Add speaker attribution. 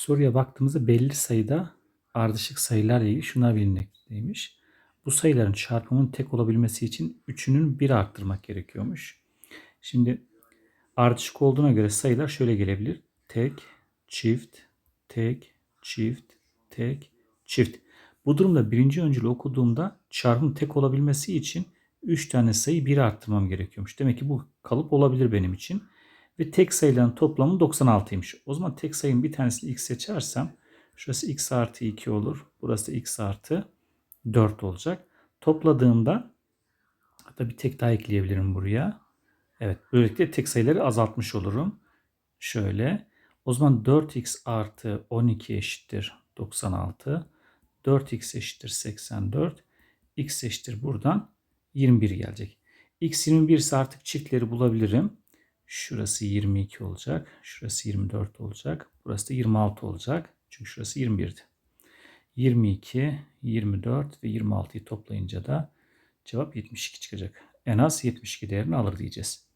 Speaker 1: Soruya baktığımızda belli sayıda ardışık sayılarla ilgili şunlar bilinmekteymiş. Bu sayıların çarpımının tek olabilmesi için üçünün 1 arttırmak gerekiyormuş. Şimdi ardışık olduğuna göre sayılar şöyle gelebilir. Tek, çift, tek, çift, tek, çift. Bu durumda birinci öncülü okuduğumda çarpım tek olabilmesi için 3 tane sayı 1 arttırmam gerekiyormuş. Demek ki bu kalıp olabilir benim için. Ve tek sayıların toplamı 96'ymış. O zaman tek sayının bir tanesini x seçersem şurası x artı 2 olur. Burası x artı 4 olacak. Topladığımda hatta bir tek daha ekleyebilirim buraya. Evet böylelikle tek sayıları azaltmış olurum. Şöyle. O zaman 4x artı 12 eşittir 96. 4x eşittir 84. x eşittir buradan 21 gelecek. x 21 ise artık çiftleri bulabilirim. Şurası 22 olacak. Şurası 24 olacak. Burası da 26 olacak. Çünkü şurası 21'di. 22, 24 ve 26'yı toplayınca da cevap 72 çıkacak. En az 72 değerini alır diyeceğiz.